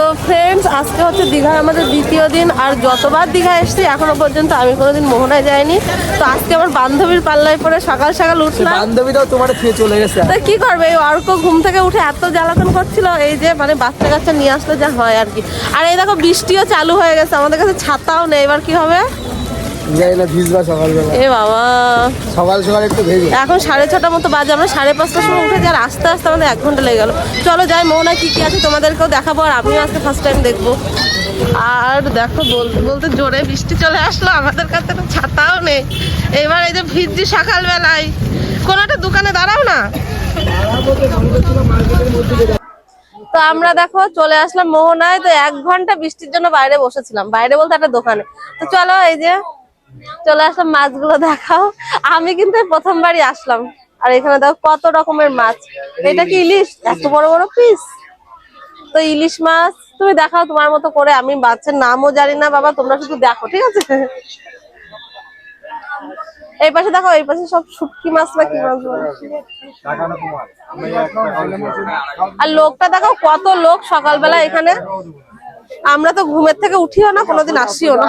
তো ফ্রেন্ডস আজকে হচ্ছে দীঘার আমাদের দ্বিতীয় দিন আর যতবার দীঘা এসছি এখনও পর্যন্ত আমি কোনোদিন মোহনায় যাইনি। তো আজকে আমার বান্ধবীর পাল্লায় পরে সকাল সকাল উঠলাম। বান্ধবীটাও তোমার খেয়ে চলে গেছে তো কি করবে? এই অর্ক ঘুম থেকে উঠে এত জ্বালাতন করছিল এই যে মানে বাচ্চা কাচ্চা নিয়ে আসলে যা হয় আর কি। আর এই দেখো বৃষ্টিও চালু হয়ে গেছে আমাদের কাছে ছাতাও নেই এবার কি হবে? যাই না ভিজবা সকালবেলা। এ বাবা। সকাল সকাল একটু ভেজে। এখন সাড়ে ছটা মতো বাজে আমরা সাড়ে পাঁচটার সময় উঠে আর আস্তে আস্তে আমাদের এক ঘণ্টা লেগে গেল। চলো যাই মোহনায় কি কি আছে তোমাদেরকেও দেখাবো আর আমিও আজকে ফার্স্ট টাইম দেখব। আর দেখো বলতে বলতে জোরে বৃষ্টি চলে আসলো আমাদের কাছে তো ছাতাও নেই। এবার এই যে ভিজছি সকালবেলায়। কোনো একটা দোকানে দাঁড়াও না। তো আমরা দেখো চলে আসলাম মোহনায় তো এক ঘণ্টা বৃষ্টির জন্য বাইরে বসেছিলাম। বাইরে বলতে একটা দোকানে। তো চলো এই যে চলে আসলাম, মাছগুলো দেখাও। আমি কিন্তু প্রথমবারই আসলাম। আর এখানে দেখো কত রকমের মাছ। এটা কি ইলিশ? এত বড় বড় পিস তো ইলিশ মাছ তুমি দেখাও তোমার মতো করে। আমি বাচ্চার নামও জানি না বাবা, তোমরা শুধু দেখো, ঠিক আছে? এই পাশে দেখো এই পাশে সব শুটকি মাছ না কি মাছ? আর লোকটা দেখো কত লোক সকালবেলা এখানে। আমরা তো ঘুমের থেকে উঠিও না, কোনোদিন আসিও না।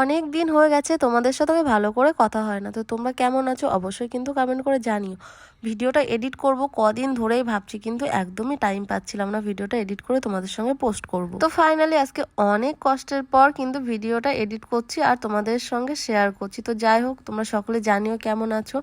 অনেক দিন হয়ে গেছে তোমাদের সাথে ভালো করে কথা হয় না, তো তোমরা কেমন আছো অবশ্যই কিন্তু কমেন্ট করে জানিও। ভিডিওটা এডিট করব কদিন ধরেই ভাবছি কিন্তু একদমই টাইম পাচ্ছিলাম না ভিডিওটা এডিট করে তোমাদের সঙ্গে পোস্ট করব। তো ফাইনালি আজকে অনেক কষ্টের পর কিন্তু ভিডিওটা এডিট করছি আর তোমাদের সঙ্গে শেয়ার করছি। তো যাই হোক, তোমরা সকলে জানিও কেমন আছো।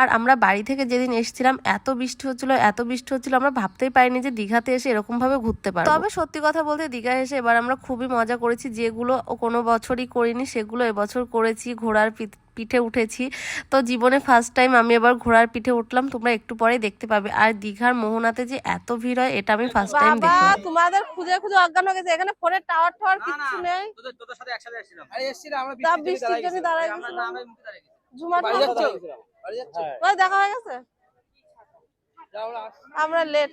আর আমরা বাড়ি থেকে যেদিন এসেছিলাম, এত বৃষ্টি হচ্ছিল, এত বৃষ্টি হচ্ছিল, আমরা ভাবতেই পারিনি যে দীঘাতে এসে এরকমভাবে ঘুরতে পারব। তবে সত্যি কথা বলতে দীঘায় এসে এবার আমরা খুবই মজা করেছি যেগুলো কোনো বছরই করিনি সেগুলো এবছর করেছি ঘোড়ার পিঠ- পিঠে উঠেছি। তো জীবনে ফার্স্ট টাইম আমি এবার ঘোড়ার পিঠে উঠলাম তোমরা একটু পরে দেখতে পাবে। আর দীঘার মোহনাতে যে এত ভিড় হয় এটা আমি ফার্স্ট টাইম দেখলাম। তোমাদের খুঁজে খুঁজে অজ্ঞান হয়ে গেছে এখানে ফোনের টাওয়ার টাওয়ার কিছু নেই। তোদের তোদের সাথে একসাথে এসেছিলাম। আরে এসছিলাম আমরা বৃষ্টির জন্য দাঁড়ায় আমরা না আমি মুখে দাঁড়িয়ে গেছি। বাড়ি যাচ্ছ? টাওয়ার। বাড়ি যাচ্ছ? ওই দেখা হয়ে গেছে? যাও, আমরা লেট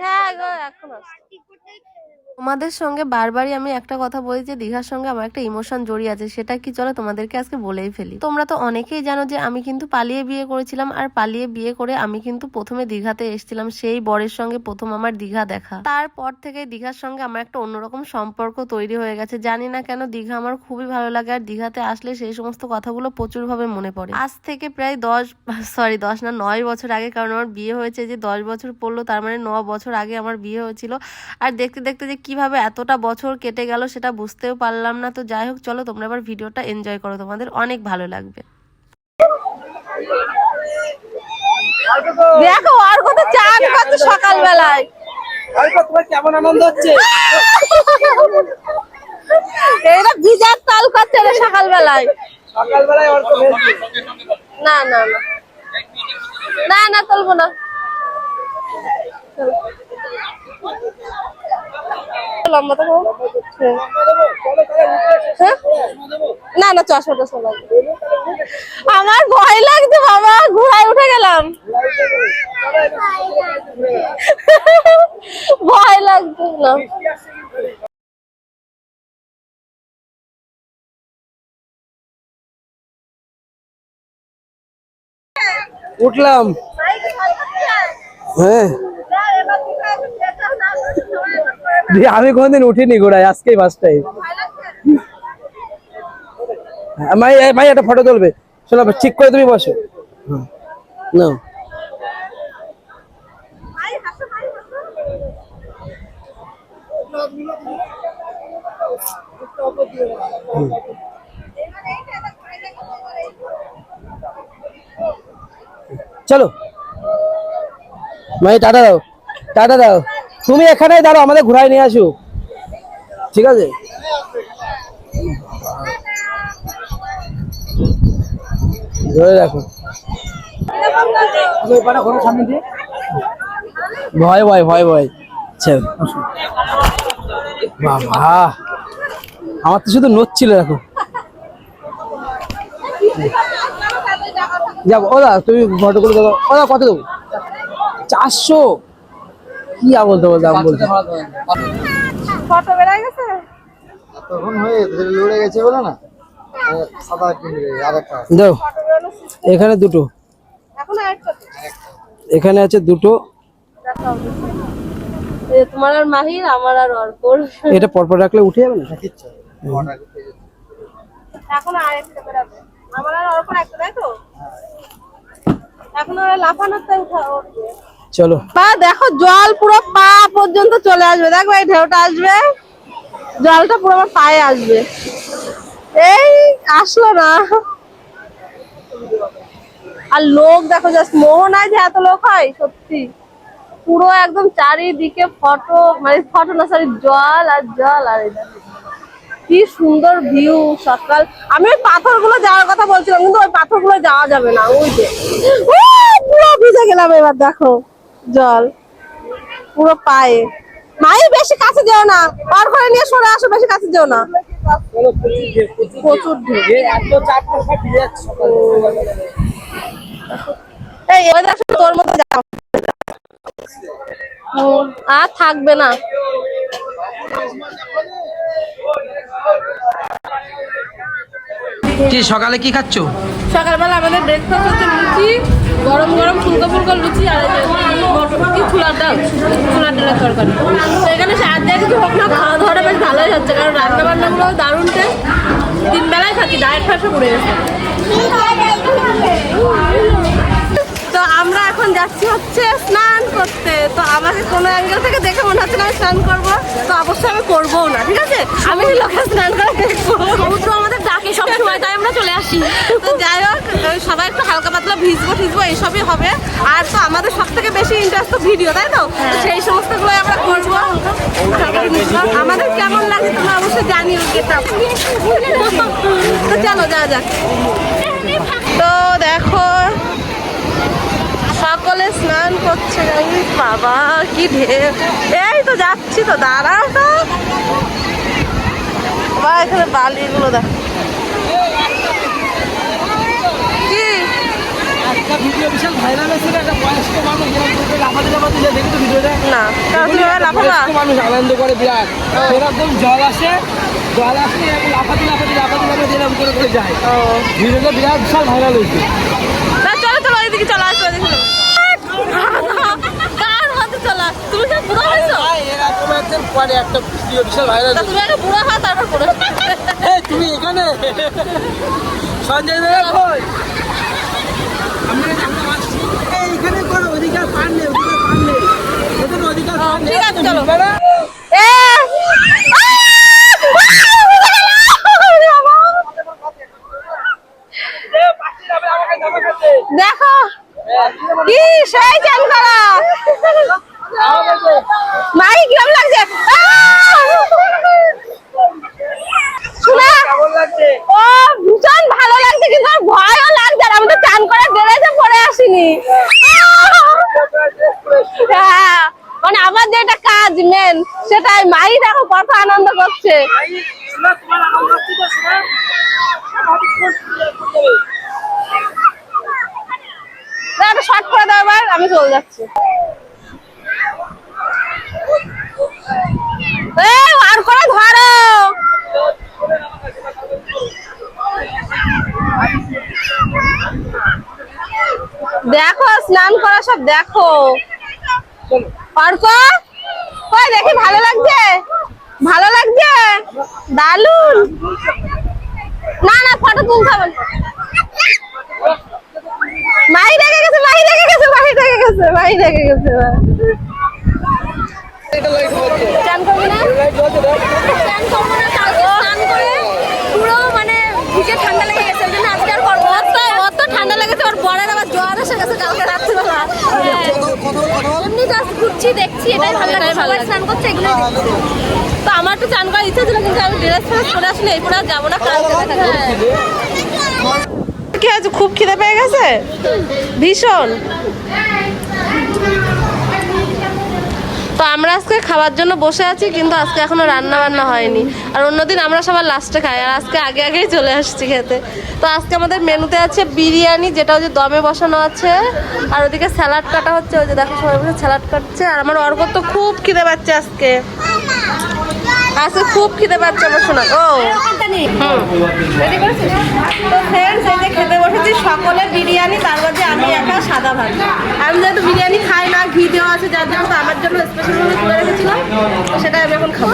হ্যাঁ তোমাদের সঙ্গে বারবারই আমি একটা কথা বলি যে দীঘার সঙ্গে আমার একটা ইমোশন জড়িয়ে আছে, সেটা কি চলো তোমাদেরকে আজকে বলেই ফেলি। তোমরা তো অনেকেই জানো যে আমি কিন্তু পালিয়ে বিয়ে করেছিলাম, আর পালিয়ে বিয়ে করে আমি কিন্তু প্রথমে দীঘাতে এসেছিলাম, সেই বরের সঙ্গে প্রথম আমার দীঘা দেখা। তারপর থেকে দীঘার সঙ্গে আমার একটা অন্যরকম সম্পর্ক তৈরি হয়ে গেছে। জানি না কেন দীঘা আমার খুবই ভালো লাগে, আর দীঘাতে আসলে সেই সমস্ত কথাগুলো প্রচুর ভাবে মনে পড়ে। আজ থেকে প্রায় দশ সরি দশ না, নয় বছর আগে, কারণ আমার বিয়ে হয়েছে যে দশ বছর পড়ল তার মানে ন বছর আগে আমার বিয়ে হয়েছিল। আর দেখতে দেখতে যে কীভাবে এতটা বছর কেটে গেল সেটা বুঝতেও পারলাম না। তো যাই হোক চলো তোমরা এবার ভিডিওটা এনজয় করো তোমাদের অনেক ভালো লাগবে। দেখো আর কত চান কত সকালবেলায়। তোমার কেমন আনন্দ হচ্ছে? এইটা ভিজার তাল করছে রে সকালবেলায়। সকালবেলায় না না না। না না তুলবো না। হ্যাঁ? না না, চশমা টশমা আমার ভয় লাগছে বাবা ঘোড়ায় উঠে গেলাম। ভয় লাগছে না। উঠলাম। হ্যাঁ। আমি কোনদিন উঠিনি ঘোড়ায় আজকেই ফার্স্ট টাইম এই মাই একটা ফটো তুলবে। শোনো ঠিক করে তুমি বসো। নাও চলো। মাই টাটা দাও। টাটা দাও। তুমি এখানেই দাঁড়াও আমাদের ঘুরাই নিয়ে আসো ঠিক আছে? ধরে রাখো। ভয় ভয় ভয় ভয়। বাবা আমার তো শুধু নচ্ছিল দেখো। যাব ওদা তুমি ফটো করে দেবো। ওদা কত দেবো? চারশো। কি আর বলতে বলতে আমি বলছি? ফটো বেড়ে গেছে? তখন হয়ে লড়ে গেছে বলে না? সাদা কিনে আর দাও। এখানে দুটো। এখানে আছে দুটো। এই তোমার আর মাহির আমার আর অর্পর এটা পরপর রাখলে উঠে যাবে না? এখন আর একটা বেরাবে। আমার আর অর্পর একটা তাই তো? এখন ওরা লাফানোতে উঠা উঠবে চলো। পা দেখো, জল পুরো পা পর্যন্ত চলে আসবে। দেখো, এই ঢেউটা আসবে। জলটা পুরো আমার পায়ে আসবে। এই আসলো না। আর লোক দেখো জাস্ট মোহনায় যে এত লোক হয়, সত্যি। পুরো একদম চারিদিকে ফটো মানে ফটো না সরি জল আর জল আর। কি সুন্দর ভিউ সকাল। আমি ওই পাথরগুলো যাওয়ার কথা বলছিলাম, কিন্তু ওই পাথরগুলো যাওয়া যাবে না, ওই যে। পুরো ভিজে গেলাম এবার, দেখো। জল। পুরো পায়ে। মাই বেশি কাছে যেও না। পার করে নিয়ে সরে আসো বেশি কাছে যেও না। প্রচুর এই তোর মতো যাও। আর থাকবে না। কি সকালে কি খাচ্ছ? সকালবেলা আমাদের ব্রেকফাস্ট হচ্ছে লুচি। গরম গরম ফুলকো ফুলকো লুচি আর কি ছোলার ডাল ছোলার ডালের তরকারি। তো এখানে সাত জায়গায় কিছু হোক না, খাওয়া দাওয়াটা বেশ ভালোই হচ্ছে, কারণ রান্না বান্নাগুলো দারুণ তিন বেলায় খাচ্ছি, ডায়েট ফাঁসও পড়ে গেছে। তো আমরা এখন যাচ্ছি হচ্ছে স্নান করতে। তো আমাকে কোনো অ্যাঙ্গেল থেকে দেখে মনে হচ্ছে না আমি স্নান করব। তো অবশ্যই আমি করব না, ঠিক আছে? আমি লোকে স্নান করে সমুদ্র আমাদের ডাকে সব সময় তাই আমরা চলে আসি। তো যাই হোক সবাই একটু হালকা পাতলা ভিজবো ভিজবো এইসবই হবে। আর তো আমাদের সব থেকে বেশি ইন্টারেস্ট তো ভিডিও তাই তো? তো সেই সমস্তগুলো আমরা করব। আমাদের কেমন লাগে তোমরা অবশ্যই জানিও তো। চলো যা যাক। তো দেখো সকলে স্নান করছে বাবা কি ঢেউ এই তো যাচ্ছি তো দাঁড়াও তো। বা এখানে বালিগুলো দেখ কি একটা ভিডিও বিশাল ভাইরাল হয়েছিল একটা বয়স্ক মানুষ লাফাতে লাফাতে যায় দেখি তো ভিডিওটা না বয়স্ক মানুষ আনন্দ করে বিরাট। এরকম জল আসে জল আসলে এরকম লাফাতে লাফাতে লাফাতে লাফাতে এরকম করে করে যায়। ভিডিওটা বিরাট বিশাল ভাইরাল হয়েছে। না চলো চলো ওইদিকে চলো আসো দেখো কার হাতে চলা? তুমি তো বুড়ো হয়েছো? এরকম একজন পরে একটা ভিডিও বিশাল ভাইরাল তুমি বুড়ো তারপর করে তুমি এখানে? সঞ্জয় দাদা কই? আমরা আমরা আসছি এই এখানে করো ওদিকে আর নেই অধিকার আর নেই ওদের অধিকার ঠিক আছে, চলো। বুঝবে না? এ দেখো কি সেই চান করা মাই কিরম লাগছে শোনা ও ভীষণ ভালো লাগছে কিন্তু আর ভয়ও লাগছে আর আমি তো চান করে ড্রেসে পরে আসিনি হ্যাঁ মানে আমার যেটা কাজ মেন সেটাই মাই দেখো কত আনন্দ করছে। আমি চলে যাচ্ছি। আর করে ধরো। দেখো, স্নান করা সব দেখো। অর্ক দেখি ভালো লাগছে? ভালো লাগছে? দারুণ না না ফটো তুলতে হবে। মাই দেখে গেছে মাই দেখে গেছে মাই দেখে গেছে মাই দেখে গেছে। চান করবি না? চান করব না কালকে স্নান করে পুরো মানে বুকে ঠান্ডা লেগে গেছে ওই জন্য আজকে আর করব না তো ওর তো ঠান্ডা লেগেছে ওর বরের আবার জ্বর এসে গেছে কালকে রাত্রিবেলা এমনি জাস্ট ঘুরছি দেখছি এটাই ভালো লাগে। সবাই স্নান করছে এগুলোই দেখছি। তো আমার তো চান করার ইচ্ছা ছিল কিন্তু আমি ড্রেস ফ্রেস করে আসলে এই পরে আর যাব না কি আছে খুব খিদে পেয়ে গেছে? ভীষণ। তো আমরা আজকে খাওয়ার জন্য বসে আছি, কিন্তু আজকে এখনও রান্না বান্না হয়নি। আর অন্যদিন আমরা সবার লাস্টে খাই, আর আজকে আগে আগেই চলে আসছি খেতে। তো আজকে আমাদের মেনুতে আছে বিরিয়ানি, যেটা ওই যে দমে বসানো আছে, আর ওদিকে স্যালাড কাটা হচ্ছে, ওই যে দেখো সবাই বসে স্যালাড কাটছে, আর আমার অর্ঘ তো খুব খিদে পাচ্ছে আজকে। আজকে খুব খেতে পাচ্ছে আমার শোনা ও। ফ্রেন্ডস এই যে খেতে বসেছি, সকলে বিরিয়ানি, তার মধ্যে আমি সাদা ভাত। আমি যেহেতু বিরিয়ানি খাই না, ঘি আছে, যার জন্য আমার জন্য সেটা আমি এখন খাব।